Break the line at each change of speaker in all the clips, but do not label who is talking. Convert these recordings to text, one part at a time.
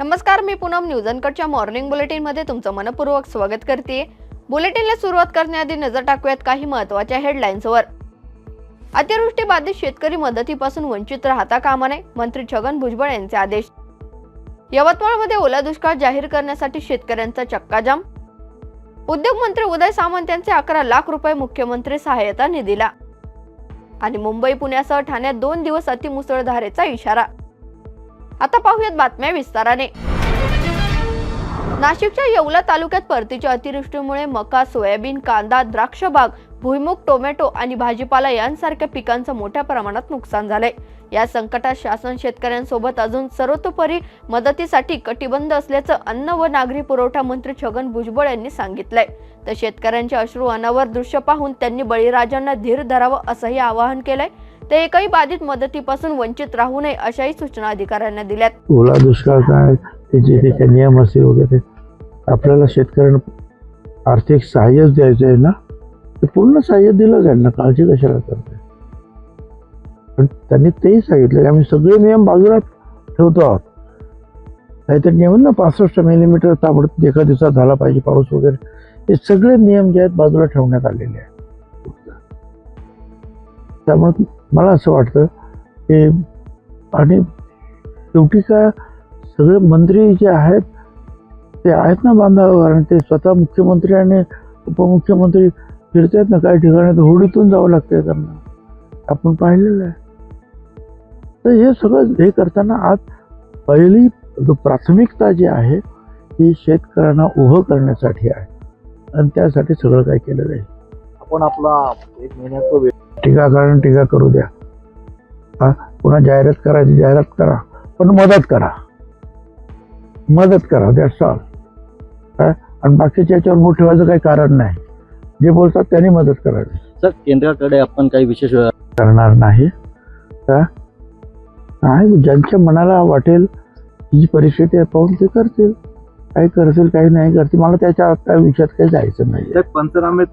नमस्कार मी पूनम. न्यूज अनकटच्या मॉर्निंग बुलेटिनमध्ये तुमचं मनपूर्वक स्वागत करते. बुलेटिनला सुरुवात करण्याआधी नजर टाकूयात काही महत्त्वाच्या हेडलाईन्सवर अतिवृष्टी बाधित शेतकरी मदतीपासून वंचित राहता कामा नये मंत्री छगन भुजबळ यांचे आदेश. यवतमाळमध्ये ओला दुष्काळ जाहीर करण्यासाठी शेतकऱ्यांचा चक्काजाम. उद्योगमंत्री उदय सामंत यांचे अकरा लाख रुपये मुख्यमंत्री सहाय्यता निधीला. आणि मुंबई पुण्यासह ठाण्यात दोन दिवस अतिमुसळधारेचा इशारा. आता पाहूयात बातम्या विस्ताराने. नाशिकच्या येवला तालुक्यात परतीच्या अतिवृष्टीमुळे मका सोयाबीन कांदा द्राक्ष बाग भुईमुग टोमॅटो आणि भाजीपाला यांसारख्या पिकांचं मोठ्या प्रमाणात नुकसान झालंय. या संकटात शासन शेतकऱ्यांसोबत अजून सर्वतोपरी मदतीसाठी कटिबंध असल्याचं अन्न व नागरी पुरवठा मंत्री छगन भुजबळ यांनी सांगितलंय. तर शेतकऱ्यांचे अश्रू अनावर दृश्य पाहून त्यांनी बळीराजांना धीर धरावं असंही आवाहन केलंय. ते एकही बाधित मदतीपासून वंचित राहू नये अशाही सूचना अधिकाऱ्यांना दिल्यात.
ओला दुष्काळ काय? त्याचे त्याचे नियम असतील वगैरे आपल्याला शेतकऱ्यांना आर्थिक सहाय्यच द्यायचं आहे ना ते पूर्ण सहाय्य दिलं त्यांना काळजी कशाला करते? पण त्यांनी तेही सांगितलं की आम्ही सगळे नियम बाजूला ठेवतो आहोत. काहीतरी नियम ना पासष्ट मिलीमीटर ताबडतोब एका दिवसात झाला पाहिजे पाऊस वगैरे हे सगळे नियम जे आहेत बाजूला ठेवण्यात आलेले आहेत. त्यामुळे मला असं वाटतं की आणि शेवटी काय सगळे मंत्री जे आहेत ते आहेत ना बांधावं कारण ते स्वतः मुख्यमंत्री आणि उपमुख्यमंत्री फिरतात ना काही ठिकाणी तर होडीतून जावं लागतंय त्यांना. आपण पाहिलेलं आहे. तर हे सगळं हे करताना आज पहिली जो प्राथमिकता जी आहे ही शेतकऱ्यांना उभं करण्यासाठी आहे. आणि त्यासाठी सगळं काही केलं जाईल
आपण आपला एक महिन्याचं
टीकाकारण टीका करू द्या. हा? पुन्हा जाहिरात करायची जाहिरात करा. पण मदत करा. मदत करा दॅट्स ऑल काय आणि बाकीच्या याच्यावर मूठ ठेवायचं काही कारण नाही. जे बोलतात त्यांनी मदत करावी.
सर केंद्राकडे आपण काही विशेष
करणार नाही. का नाही ज्यांच्या मनाला वाटेल ही जी परिस्थिती आहे पाहून ते करतील. काही करतील काही नाही करतील. मला त्याच्या त्या विषयात काही जायचं नाही
सर पंचनामे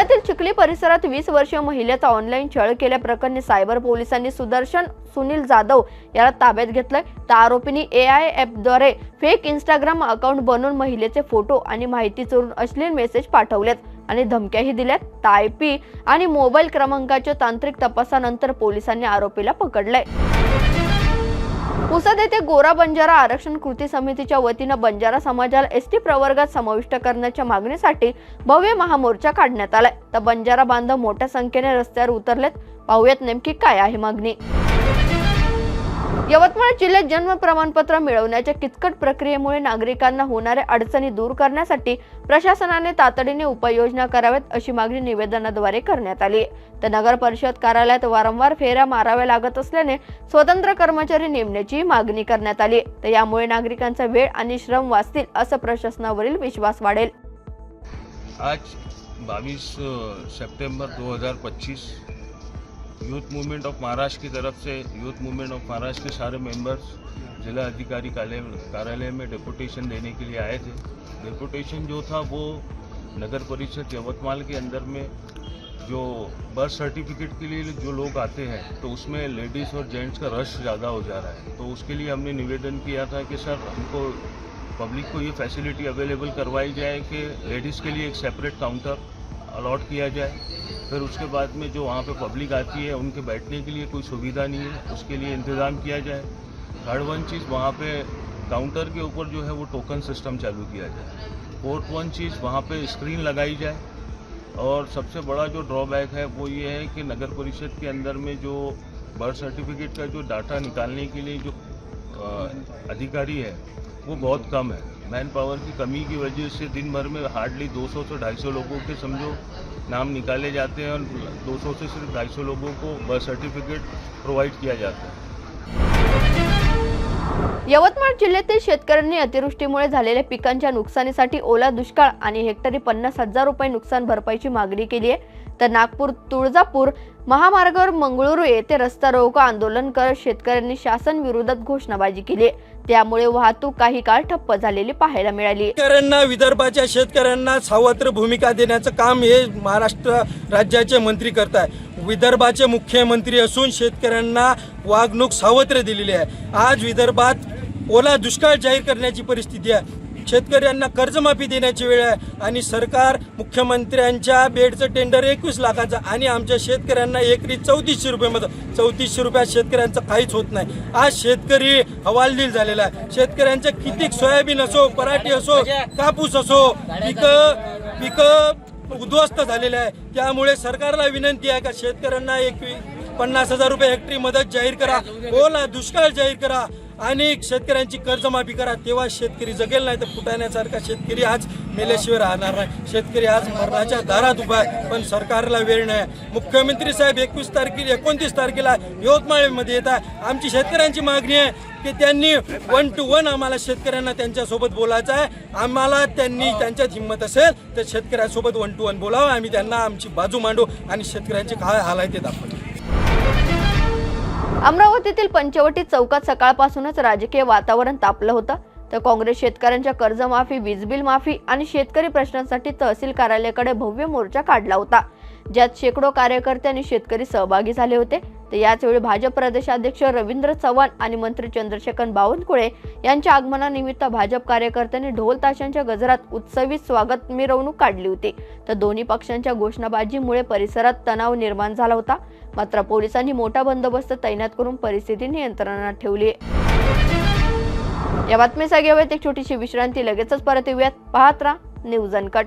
पुण्यातील चिखली परिसरात वीस वर्षीय महिलेचा ऑनलाईन छळ केल्याप्रकरणी सायबर पोलिसांनी सुदर्शन सुनील जाधव याला ताब्यात घेतलंय. तर आरोपींनी ए आय ॲपद्वारे फेक इंस्टाग्राम अकाउंट बनवून महिलेचे फोटो आणि माहिती चोरून अश्लील मेसेज पाठवलेत आणि धमक्याही दिल्यात. तर आय पी आणि मोबाईल क्रमांकाच्या तांत्रिक तपासानंतर पोलिसांनी आरोपीला पकडलंय. पुसद येथे गोरा बंजारा आरक्षण कृती समितीच्या वतीनं बंजारा समाजाला एस टी प्रवर्गात समाविष्ट करण्याच्या मागणीसाठी भव्य महामोर्चा काढण्यात आलाय. तर बंजारा बांधव मोठ्या संख्येने रस्त्यावर उतरलेत. पाहुयात नेमकी काय आहे मागणी. यवतमाळ जिल्ह्यात जन्म प्रमाणपत्र मिळवण्याच्या किचकट प्रक्रियेमुळे नागरिकांना होणाऱ्या अडचणी दूर करण्यासाठी प्रशासनाने तातडीने उपाययोजना कराव्यात अशी मागणी निवेदनाद्वारे करण्यात आली. आहे तर नगर परिषद कार्यालयात वारंवार फेऱ्या माराव्या लागत असल्याने स्वतंत्र कर्मचारी नेमण्याची मागणी करण्यात आली. तर यामुळे नागरिकांचा वेळ आणि श्रम वाचतील असं प्रशासनावरील विश्वास वाढेल.
आज बावीस सप्टेंबर दोन हजार पच्चीस यूथ मूवमेंट ऑफ़ महाराष्ट्र की तरफ़ से, यूथ मूवमेंट ऑफ़ महाराष्ट्र के सारे मेंबर्स जिला अधिकारी कार्यालय में डेपुटेशन देने के लिए आए थे। डेपुटेशन जो था वो नगर परिषद यवतमाल के अंदर में जो बर्थ सर्टिफिकेट के लिए जो लोग आते हैं तो उसमें लेडीज़ और जेंट्स का रश ज़्यादा हो जा रहा है। तो उसके लिए हमने निवेदन किया था कि सर, हमको पब्लिक को ये फैसिलिटी अवेलेबल करवाई जाए कि लेडीज़ के लिए एक सेपरेट काउंटर अलॉट किया जाए। फिर उसके बाद में जो वहाँ पे पब्लिक आती है, उनके बैठने के लिए कोई सुविधा नहीं है, उसके लिए इंतज़ाम किया जाए। थर्ड वन चीज़ वहाँ पे काउंटर के ऊपर जो है वो टोकन सिस्टम चालू किया जाए। फोर्थ वन चीज़ वहाँ पे स्क्रीन लगाई जाए। और सबसे बड़ा जो ड्रॉबैक है वो ये है कि नगर परिषद के अंदर में जो बर्थ सर्टिफिकेट का जो डाटा निकालने के लिए जो अधिकारी है, वो बहुत कम है। मैन पावर की कमी की वजह से दिन भर में हार्डली 200 से 250 लोगों के समझो नाम निकाले जाते हैं और 200 से सिर्फ 250 लोगों को बर्थ सर्टिफिकेट प्रोवाइड किया जाता है।
यवतमाळ जिल्ह्यातील शेतकऱ्यांनी अतिवृष्टीमुळे झालेल्या पिकांच्या नुकसानीसाठी ओला दुष्काळ आणि हेक्टरी पन्नास हजार रुपये नुकसान भरपाईची मागणी केली आहे. तर नागपूर तुळजापूर महामार्गावर मंगळुरू येथे रस्ता रोको आंदोलन करत शेतकऱ्यांनी शासन विरोधात घोषणाबाजी केली आहे. त्यामुळे वाहतूक काही काळ ठप्प झालेली पाहायला मिळाली.
शेतकऱ्यांना विदर्भाच्या शेतकऱ्यांना सावत्र भूमिका देण्याचं काम हे महाराष्ट्र राज्याचे मंत्री करत आहे विदर्भाचे मुख्यमंत्री असून शेतकऱ्यांना वागणूक सावत्र दिलेली आहे. आज विदर्भात ओला दुष्काळ जाहीर करण्याची परिस्थिती आहे. शेतकऱ्यांना कर्जमाफी देण्याची वेळ आहे आणि सरकार मुख्यमंत्र्यांच्या बेडचं टेंडर एकवीस लाखाचं आणि आमच्या शेतकऱ्यांना एकरी चौतीसशे रुपयेमध्ये. चौतीसशे रुपयात शेतकऱ्यांचं काहीच होत नाही. आज शेतकरी हवालदिल झालेला आहे. शेतकऱ्यांचं किती सोयाबीन असो पराठी असो कापूस असो पिकं पिकं उद्ध्वस्त झालेले आहे. त्यामुळे सरकारला विनंती आहे का शेतकऱ्यांना एक पन्नास हजार रुपये हेक्टरी मदत जाहीर करा. ओला दुष्काळ जाहीर करा. आणि शेतकऱ्यांची कर्जमाफी करा. तेव्हा शेतकरी जगेल नाही तर फुटाण्यासारखा शेतकरी आज मेल्याशिवाय राहणार नाही. शेतकरी आज मरणाच्या दारात उभा आहे पण सरकारला वेळ नाही. मुख्यमंत्री साहेब एकवीस तारखेला एकोणतीस तारखेला यवतमाळमध्ये येत आहे. आमची शेतकऱ्यांची मागणी आहे की त्यांनी वन टू वन आम्हाला शेतकऱ्यांना त्यांच्यासोबत बोलायचं आहे. आम्हाला त्यांनी त्यांच्यात हिंमत असेल तर शेतकऱ्यांसोबत वन टू वन बोलावं. आम्ही त्यांना आमची बाजू मांडू आणि शेतकऱ्यांचे काय हाल आहे ते दाखवू
अमरावतीतील पंचवटी चौकात सकाळपासूनच राजकीय वातावरण तापलं होतं. तर काँग्रेस शेतकऱ्यांच्या कर्जमाफी वीज बिल माफी आणि शेतकरी प्रश्नांसाठी तहसील कार्यालयाकडे भव्य मोर्चा काढला होता. ज्यात शेकडो कार्यकर्ते आणि शेतकरी सहभागी झाले होते. तर याचवेळी भाजप प्रदेशाध्यक्ष रवींद्र चव्हाण आणि मंत्री चंद्रशेखर बावनकुळे यांच्या आगमनानिमित्त भाजप कार्यकर्त्यांनी ढोल ताशांच्या गजरात उत्सवी स्वागत मिरवणूक काढली होती. तर दोन्ही पक्षांच्या घोषणाबाजीमुळे परिसरात तणाव निर्माण झाला होता. मात्र पोलिसांनी मोठा बंदोबस्त तैनात करून परिस्थिती नियंत्रणात ठेवली या बातमीचा घेऊयात एक छोटीशी विश्रांती. लगेचच परत येऊयात. पाहत राहा न्यूज अनकट.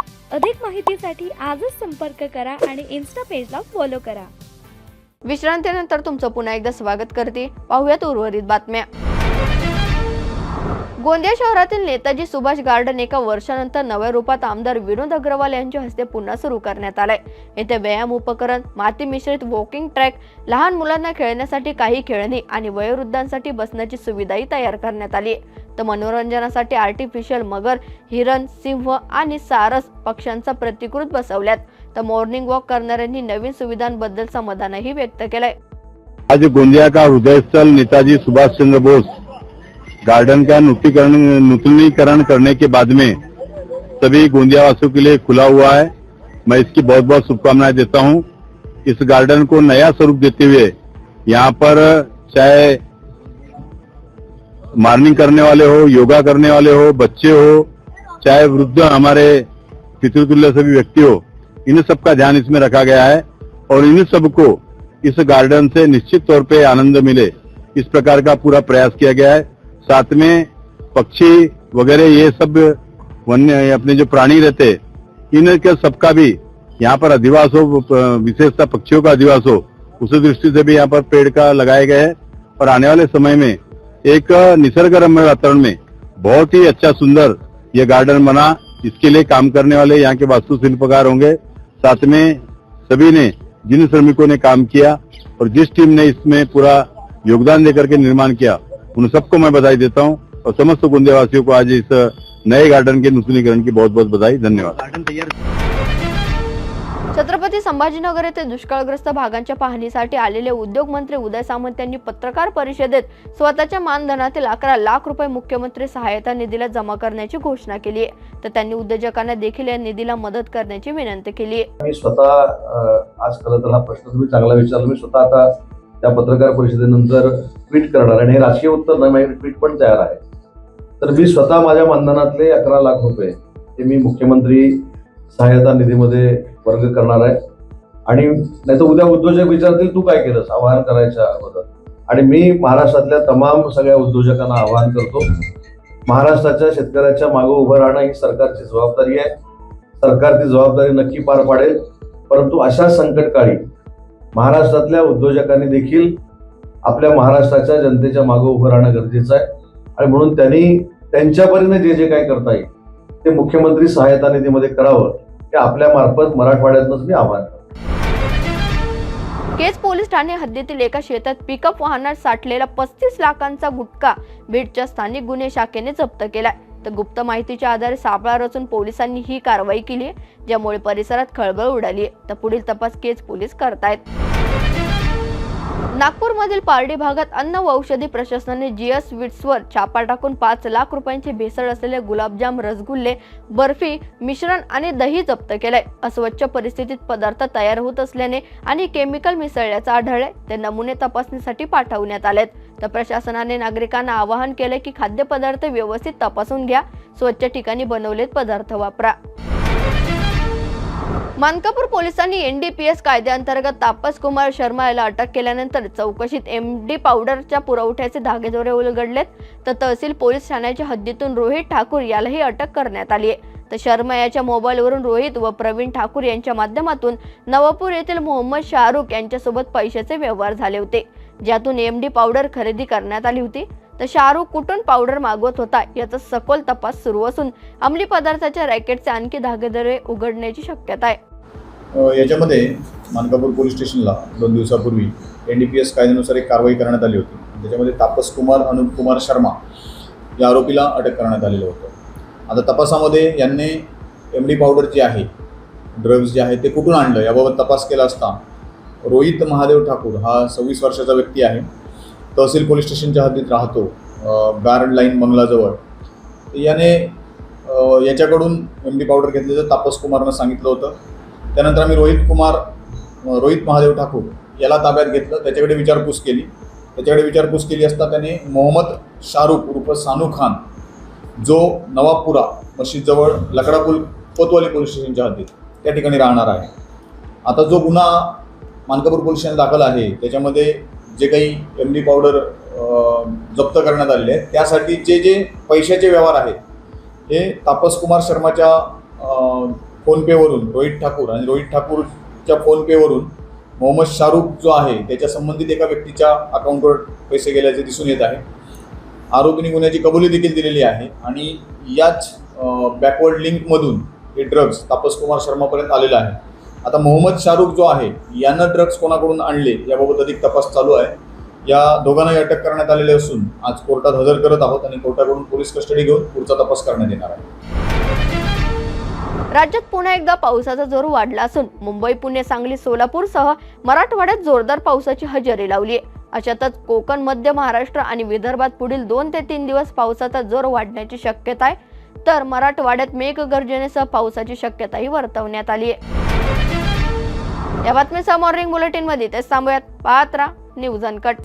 अधिक माहितीसाठी आजच संपर्क करा आणि इन्स्टा पेजला फॉलो करा.
विश्रांतीनंतर तुमचं पुन्हा एकदा स्वागत करते. पाहूयात उर्वरित बातम्या. गोंदिया शहरातील नेताजी सुभाष गार्डन एका वर्षानंतर नव्या रूपात आमदार विनोद अग्रवाल यांच्या हस्ते पुन्हा सुरू करण्यात आलंय. येथे व्यायाम उपकरण माती मिश्रित वॉकिंग ट्रॅक लहान मुलांना खेळण्यासाठी काही खेळणी आणि वयोवृद्धांसाठी बसण्याची सुविधाही तयार करण्यात आली आहे तर मनोरंजनासाठी आर्टिफिशियल मगर हिरण सिंह आणि सारस पक्ष्यांचा प्रतिकृत बसवल्यात. तर मॉर्निंग वॉक करणाऱ्यांनी नवीन सुविधांबद्दल समाधानही व्यक्त केलंय.
आज गोंदिया का हृदयस्थल नेताजी सुभाषचंद्र बोस गार्डन का नूतनीकरण नूतनीकरण करने के बाद में सभी गोंदिया वासियों के लिए खुला हुआ है। मैं इसकी बहुत बहुत शुभकामनाएँ देता हूँ। इस गार्डन को नया स्वरूप देते हुए यहाँ पर चाहे मॉर्निंग करने वाले हो, योगा करने वाले हो, बच्चे हो, चाहे वृद्ध हमारे पितृतुल्य सभी व्यक्ति हो, इन सबका ध्यान इसमें रखा गया है और इन सबको इस गार्डन से निश्चित तौर पे आनंद मिले। इस प्रकार का पूरा प्रयास किया गया है। साथ में पक्षी वगैरह, ये सब वन्य अपने जो प्राणी रहते, इनके सबका भी यहाँ पर अधिवास हो विशेषता पक्षियों का अधिवास हो, उस दृष्टि से भी यहाँ पर पेड़ का लगाए गए हैं। और आने वाले समय में एक निसर्ग रम्य वातावरण में बहुत ही अच्छा सुंदर ये गार्डन बना, इसके लिए काम करने वाले यहाँ के वास्तु शिल्पकार होंगे। साथ में सभी ने, जिन श्रमिकों ने काम किया और जिस टीम ने इसमें पूरा योगदान देकर के निर्माण किया उन सबको मैं बधाई देता हूँ और समस्त गोंदेवासियों को आज इस नए गार्डन के नूतनीकरण की बहुत बहुत बधाई धन्यवाद।
छत्रपती संभाजीनगर येथे दुष्काळग्रस्त भागांच्या पाहणीसाठी आलेले उद्योग मंत्री उदय सामंत यांनी पत्रकार परिषदेत स्वतःच्या मानधनातील अकरा लाख रुपये मुख्यमंत्री सहायता निधीला जमा करण्याची घोषणा केली आहे. तर त्यांनी उद्योजकांना देखील या निधीला मदत करण्याची विनंती केली
मी स्वतः आज खरं प्रश्न तुम्ही चांगला विचारला. मी स्वतः आता त्या पत्रकार परिषदेनंतर ट्विट करणार आणि हे राजकीय उत्तर नाही माझ्याकडे ट्विट पण तयार आहे. तर मी स्वतः माझ्या मानधनातले अकरा लाख रुपये ते मी मुख्यमंत्री सहाय्यता निधीमध्ये वर्ग करणार आहे. आणि नाही तर उद्या उद्योजक विचारतील तू काय केलंस? आवाहन करायच्या अगोदर. आणि मी महाराष्ट्रातल्या तमाम सगळ्या उद्योजकांना आवाहन करतो महाराष्ट्राच्या शेतकऱ्याच्या मागे उभं राहणं ही सरकारची जबाबदारी आहे. सरकार ती जबाबदारी नक्की पार पाडेल. परंतु अशा संकटकाळी महाराष्ट्रातल्या उद्योजकांनी देखील आपल्या महाराष्ट्राच्या जनतेच्या मागे उभं राहणं गरजेचं आहे. आणि म्हणून त्यांनी त्यांच्यापरीने जे जे काही करता येईल ते मुख्यमंत्री सहायता निधीमध्ये करावं हे आपल्या मार्फत मराठवाड्यातनंच मी आवाहन करतो.
केज पोलीस ठाणे हद्दीतील एका शेतात पिकअप वाहनात साठलेला पस्तीस लाखांचा गुटखा बीडच्या स्थानिक गुन्हे शाखेने जप्त केलाय. तर गुप्त माहितीच्या आधारे सापळा रचून पोलिसांनी ही कारवाई केली ज्यामुळे परिसरात खळबळ उडाली तर पुढील तपास केज पोलीस करतायत. नागपूरमधील पारडी भागात अन्न व औषधी प्रशासनाने जीएस विट्सवर छापा टाकून पाच लाख रुपयांची भेसळ असलेले गुलाबजाम रसगुल्ले बर्फी मिश्रण आणि दही जप्त केलंय. अस्वच्छ परिस्थितीत पदार्थ तयार होत असल्याने आणि केमिकल मिसळल्याचं आढळले ते नमुने तपासणीसाठी पाठवण्यात आलेत. तर प्रशासनाने नागरिकांना आवाहन केले की खाद्यपदार्थ व्यवस्थित तपासून घ्या स्वच्छ ठिकाणी बनवलेत पदार्थ वापरा. मानकापूर पोलिसांनी एनडीपीएस कायद्याअंतर्गत तापस कुमार शर्मा याला अटक केल्यानंतर चौकशीत एम डी पावडरच्या पुरवठ्याचे धागेदोरे उलगडलेत. तर तहसील पोलीस ठाण्याच्या हद्दीतून रोहित ठाकूर यालाही अटक करण्यात आली आहे. तर शर्मा याच्या मोबाईलवरून रोहित व प्रवीण ठाकूर यांच्या माध्यमातून नवापूर येथील मोहम्मद शाहरुख यांच्यासोबत पैशाचे व्यवहार झाले होते ज्यातून एम डी पावडर खरेदी करण्यात आली होती. तर शाहरुख कुठून पावडर मागवत होता याचा सखोल तपास सुरू असून अंमली पदार्थाच्या रॅकेटचे आणखी धागेदरे उघडण्याची शक्यता आहे.
याच्यामध्ये मानकापूर पोलीस स्टेशनला दोन दिवसापूर्वी एन डी पी एस कायद्यानुसार एक कारवाई करण्यात आली होती. त्याच्यामध्ये तापस कुमार अनुप कुमार शर्मा या आरोपीला अटक करण्यात आलेलं होतं. आता तपासामध्ये यांनी एम डी पावडर जी आहे ड्रग्ज जे आहे ते कुठून आणलं याबाबत तपास केला असता रोहित महादेव ठाकूर हा सव्वीस वर्षाचा व्यक्ती आहे. तहसील पोलीस स्टेशनच्या हद्दीत राहतो गार्ड लाईन बंगलाजवळ. याने याच्याकडून एम डी पावडर घेतल्याचं तापस कुमारनं सांगितलं होतं. त्यानंतर आम्ही रोहित कुमार रोहित महादेव ठाकूर याला ताब्यात घेतलं. त्याच्याकडे विचारपूस केली. त्याच्याकडे विचारपूस केली असता त्याने मोहम्मद शाहरुख उर्फ सानू खान जो नवाबपुरा मशीदजवळ लकडापूल कोतवाली पोलीस स्टेशनच्या हद्दीत त्या ठिकाणी राहणार आहे. आता जो गुन्हा मानकापूर पोलीस स्टेशन दाखल आहे त्याच्यामध्ये जे काही एम डी पावडर जप्त करण्यात आलेले आहे त्यासाठी जे जे पैशाचे व्यवहार आहेत हे तापस कुमार शर्माच्या फोनपेवरून रोहित ठाकूर आणि रोहित ठाकूरच्या फोनपेवरून मोहम्मद शाहरुख जो आहे त्याच्या संबंधित एका व्यक्तीच्या अकाउंटवर पैसे गेल्याचे दिसून येत आहे. आरोपीने गुन्ह्याची कबुली देखील दिलेली आहे आणि याच बॅकवर्ड लिंकमधून हे ड्रग्ज तापस कुमार शर्मापर्यंत आलेलं आहे. आता मोहम्मद शाहरुख जो आहे यानं ड्रग्ज कोणाकडून आणले याबाबत अधिक तपास चालू आहे. या दोघांनाही अटक करण्यात आलेली असून आज कोर्टात हजर करत आहोत आणि कोर्टाकडून पोलीस कस्टडी घेऊन पुढचा तपास करण्यात येणार आहे.
राज्यात पुन्हा एकदा पावसाचा जोर वाढला असून मुंबई पुणे सांगली सोलापूर सह मराठवाड्यात जोरदार पावसाची हजेरी लावली आहे. अशातच कोकण मध्य महाराष्ट्र आणि विदर्भात पुढील दोन ते तीन दिवस पावसाचा जोर वाढण्याची शक्यता आहे. तर मराठवाड्यात मेघगर्जनेसह पावसाची शक्यताही वर्तवण्यात आली आहे. या बातमीसह मॉर्निंग बुलेटिनमध्ये तेच थांबूयात. पाहत न्यूज अनकट.